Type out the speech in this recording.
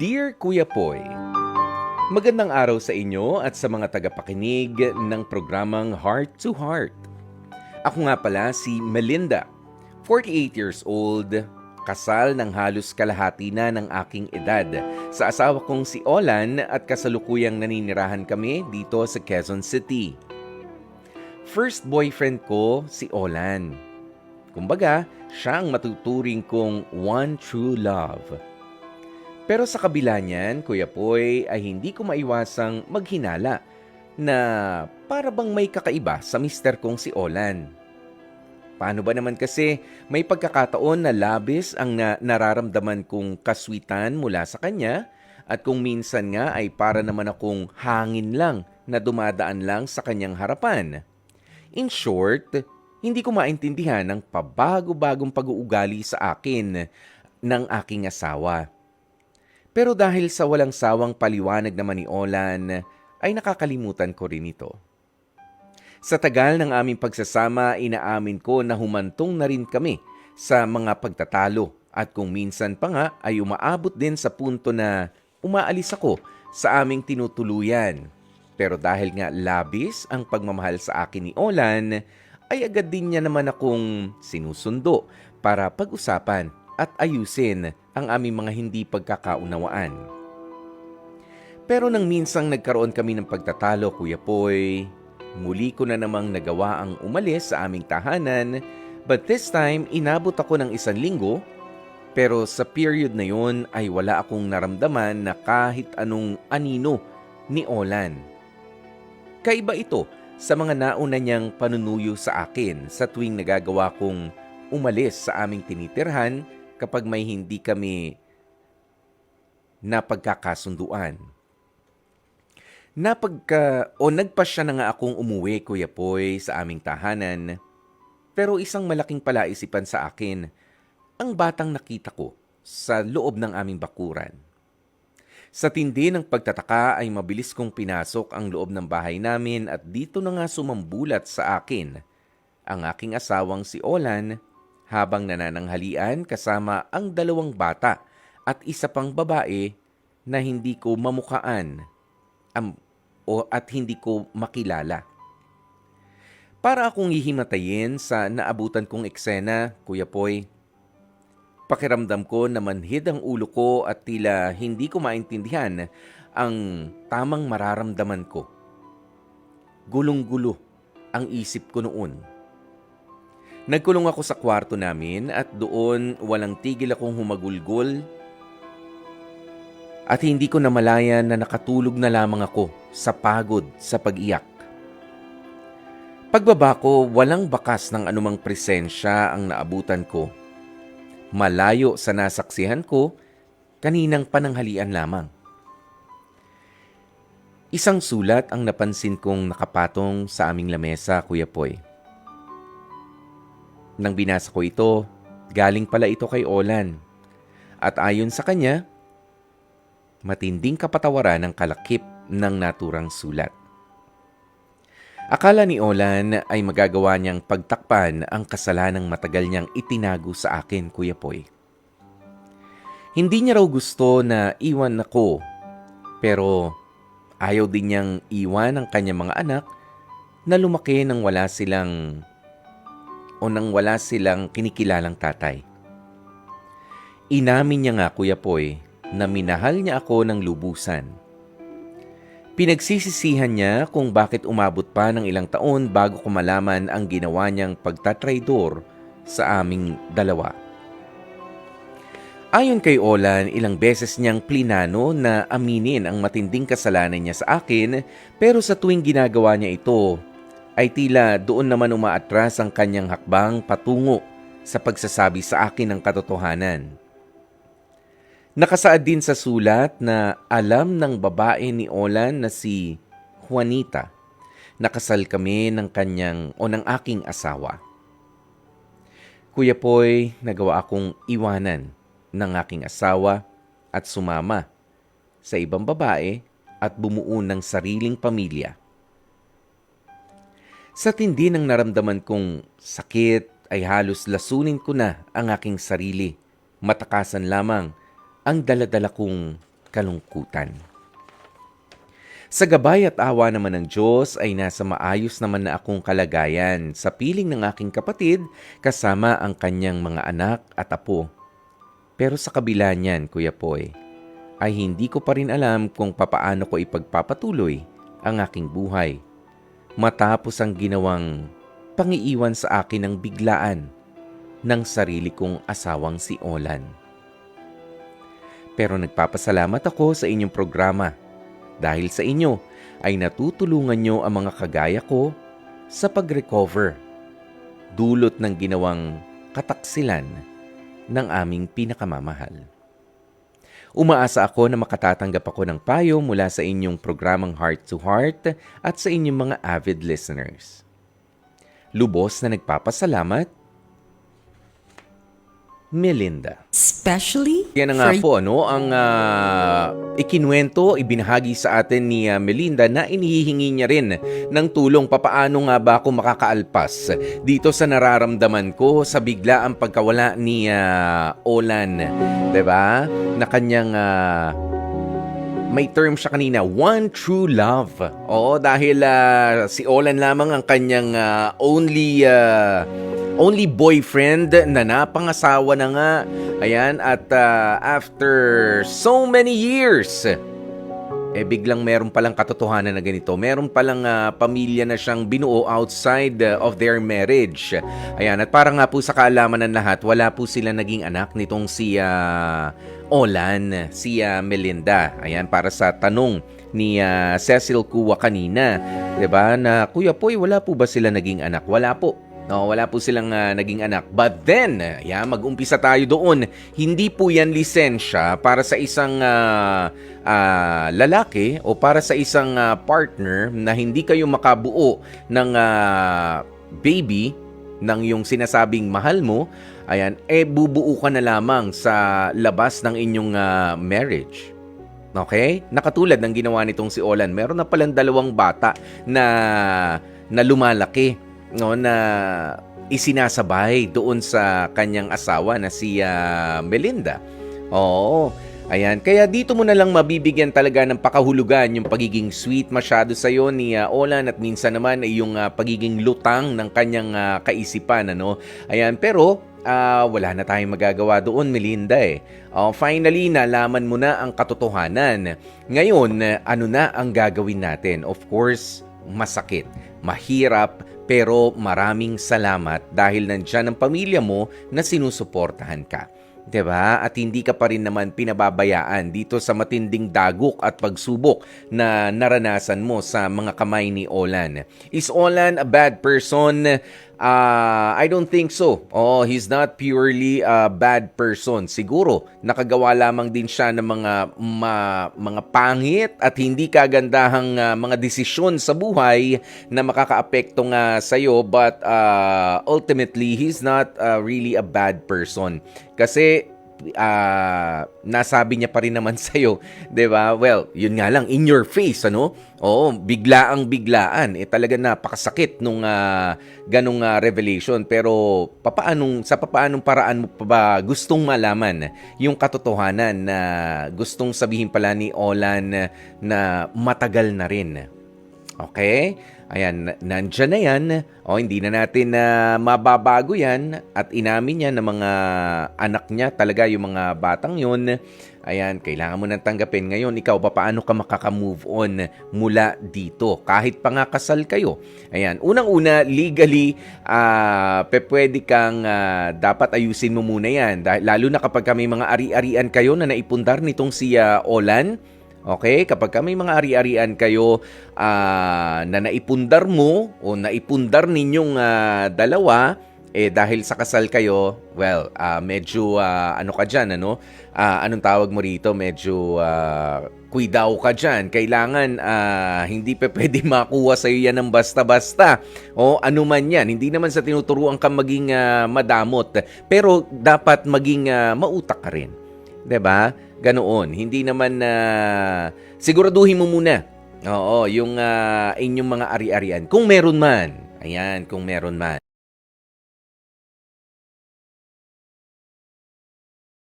Dear Kuya Poy, Magandang araw sa inyo at sa mga tagapakinig ng programang Heart to Heart. Ako nga pala si Melinda, 48 years old, kasal ng halos kalahati na ng aking edad sa asawa kong si Olan at kasalukuyang naninirahan kami dito sa Quezon City. First boyfriend ko si Olan. Kumbaga, siya ang matuturing kong one true love. Pero sa kabila niyan, Kuya Poy, ay hindi ko maiwasang maghinala na para bang may kakaiba sa mister kong si Olan. Paano ba naman kasi may pagkakataon na labis ang na nararamdaman kong kaswitan mula sa kanya at kung minsan nga ay para naman akong hangin lang na dumadaan lang sa kanyang harapan. In short, hindi ko maintindihan ang pabago-bagong pag-uugali sa akin ng aking asawa. Pero dahil sa walang sawang paliwanag naman ni Olan, ay nakakalimutan ko rin ito. Sa tagal ng aming pagsasama, inaamin ko na humantong na rin kami sa mga pagtatalo at kung minsan pa nga ay umaabot din sa punto na umaalis ako sa aming tinutuluyan. Pero dahil nga labis ang pagmamahal sa akin ni Olan, ay agad din niya naman akong sinusundo para pag-usapan at ayusin ang aming mga hindi pagkakaunawaan. Pero nang minsang nagkaroon kami ng pagtatalo, Kuya Poy, muli ko na namang nagawa ang umalis sa aming tahanan, but this time inabot ako ng isang linggo, pero sa period na yon ay wala akong naramdaman na kahit anong anino ni Olan. Kaiba ito sa mga nauna niyang panunuyo sa akin sa tuwing nagagawa kong umalis sa aming tinitirhan kapag may hindi kami napagkakasunduan. Napagka o nagpasya na nga akong umuwi, Kuya Poy, sa aming tahanan. Pero isang malaking palaisipan sa akin, ang batang nakita ko sa loob ng aming bakuran. Sa tindi ng pagtataka ay mabilis kong pinasok ang loob ng bahay namin at dito na nga sumambulat sa akin ang aking asawang si Olan habang nanananghalian kasama ang dalawang bata at isa pang babae na hindi ko mamukaan um, o at hindi ko makilala. Para akong hihimatayin sa naabutan kong eksena, Kuya Poy, pakiramdam ko na manhid ang ulo ko at tila hindi ko maintindihan ang tamang mararamdaman ko. Gulong-gulo ang isip ko noon. Nagkulong ako sa kwarto namin at doon walang tigil akong humagulgol at hindi ko namalayan na nakatulog na lamang ako sa pagod sa pag-iyak. Pagbaba ko, walang bakas ng anumang presensya ang naabutan ko. Malayo sa nasaksihan ko, kaninang pananghalian lamang. Isang sulat ang napansin kong nakapatong sa aming lamesa, Kuya Poy. Nang binasa ko ito, galing pala ito kay Olan. At ayon sa kanya, matinding kapatawaran ng kalakip ng naturang sulat. Akala ni Olan ay magagawa niyang pagtakpan ang kasalanang matagal niyang itinago sa akin, Kuya Poy. Hindi niya raw gusto na iwan ako, pero ayaw din niyang iwan ang kanyang mga anak na lumaki nang wala silang o nang wala silang kinikilalang tatay. Inamin niya nga, Kuya Poy, na minahal niya ako ng lubusan. Pinagsisisihan niya kung bakit umabot pa ng ilang taon bago ko malaman ang ginawa niyang pagtatraidor sa aming dalawa. Ayon kay Olan, ilang beses niyang plinano na aminin ang matinding kasalanan niya sa akin pero sa tuwing ginagawa niya ito, ay tila doon naman umaatras ang kanyang hakbang patungo sa pagsasabi sa akin ng katotohanan. Nakasaad din sa sulat na alam ng babae ni Olan na si Juanita. Nakasal kami ng kanyang o ng aking asawa. Kuya Poy, nagawa akong iwanan ng aking asawa at sumama sa ibang babae at bumuo ng sariling pamilya. Sa tindi ng naramdaman kong sakit ay halos lasunin ko na ang aking sarili. Matakasan lamang ang daladala kong kalungkutan. Sa gabay at awa naman ng Diyos ay nasa maayos naman na akong kalagayan sa piling ng aking kapatid kasama ang kanyang mga anak at apo. Pero sa kabila niyan, Kuya Poy, ay hindi ko pa rin alam kung papaano ko ipagpapatuloy ang aking buhay. Matapos ang ginawang pangiiwan sa akin ng biglaan ng sarili kong asawang si Olan. Pero nagpapasalamat ako sa inyong programa dahil sa inyo ay natutulungan nyo ang mga kagaya ko sa pag-recover dulot ng ginawang kataksilan ng aming pinakamamahal. Umaasa ako na makatatanggap ako ng payo mula sa inyong programang Heart to Heart at sa inyong mga avid listeners. Lubos na nagpapasalamat, Melinda. Especially Yan na nga for po, ano, ang ah, ikinwento, ibinahagi sa atin ni ah, Melinda na inihihingi niya rin ng tulong papaano nga ba ako makakaalpas dito sa nararamdaman ko sa bigla ang pagkawala ni ah, Olan. 'Di ba? Na kanyang ah, may term siya kanina, one true love. Oo, dahil ah, si Olan lamang ang kanyang ah, only ah, only boyfriend na napangasawa na nga. Ayan, at ah, after so many years, eh biglang meron palang katotohanan na ganito. Meron palang ah, pamilya na siyang binuo outside of their marriage. Ayan, at para nga po sa kaalaman ng lahat, wala po sila naging anak nitong si ah, Olan, si ah, Melinda. Ayan, para sa tanong ni ah, Cecil Kuwa kanina, 'di ba? Na Kuya Poy, wala po ba sila naging anak? Wala po. No, wala po silang ah, naging anak. But then, yeah, mag-umpisa tayo doon. Hindi po 'yan lisensya para sa isang ah, ah, lalaki o para sa isang ah, partner na hindi kayo makabuo ng ah, baby ng yung sinasabing mahal mo. Ayan, eh bubuo ka na lamang sa labas ng inyong ah, marriage. Okay? Nakatulad ng ginawa nitong si Olan, meron na palang dalawang bata na na lumalaki no na isinasabay doon sa kanyang asawa na si ah, Melinda. Oo. Ayan, kaya dito mo na lang mabibigyan talaga ng pakahulugan yung pagiging sweet masyado sa iyo ni ah, Olan at minsan naman ay yung ah, pagiging lutang ng kanyang ah, kaisipan ano. Ayan, pero ah, wala na tayong magagawa doon, Melinda eh. Oh, finally, nalaman mo na ang katotohanan. Ngayon, ano na ang gagawin natin? Of course, masakit, mahirap, pero maraming salamat dahil nandyan ang pamilya mo na sinusuportahan ka. 'Di ba? At hindi ka pa rin naman pinababayaan dito sa matinding dagok at pagsubok na naranasan mo sa mga kamay ni Olan. Is Olan a bad person? Ah, I don't think so. Oh, he's not purely a bad person. Siguro nakagawa lamang din siya ng mga ma- mga pangit at hindi kagandahang ah, mga desisyon sa buhay na makakaapekto nga sa iyo but ah, ultimately he's not ah, really a bad person. Kasi ah, nasabi niya pa rin naman sa'yo, ba? Well, yun nga lang, in your face, ano? Oo, biglaang biglaan. Eh talaga napakasakit nung ah, ganong ah, revelation. Pero papaanong, sa papaanong paraan mo pa ba gustong malaman yung katotohanan na gustong sabihin pala ni Olan na matagal na rin? Okay? Ayan, na- nandyan na yan. O, hindi na natin na mababago yan. At inamin niya ng mga anak niya, talaga yung mga batang yun. Ayan, kailangan mo nang tanggapin. Ngayon, ikaw pa paano ka makaka-move on mula dito? Kahit pa nga kasal kayo. Ayan, unang-una, legally, ah, pe pwede kang ah, dapat ayusin mo muna yan. Dahil, lalo na kapag may mga ari-arian kayo na naipundar nitong si ah, Olan. Okay? Kapag ka may mga ari-arian kayo ah, na naipundar mo o naipundar ninyong ah, dalawa, eh dahil sa kasal kayo, well, ah, medyo ah, ano ka dyan, ano? Ah, anong tawag mo rito? Medyo kuidaw ka dyan. Kailangan ah, hindi pa pwede makuha sa yan ng basta-basta. O ano man yan. Hindi naman sa tinuturuan ka maging ah, madamot. Pero dapat maging ah, mautak ka rin. 'Di ba? Ganoon. Hindi naman na siguraduhin mo muna. Oo, yung ah, inyong mga ari-arian kung meron man. Ayan, kung meron man.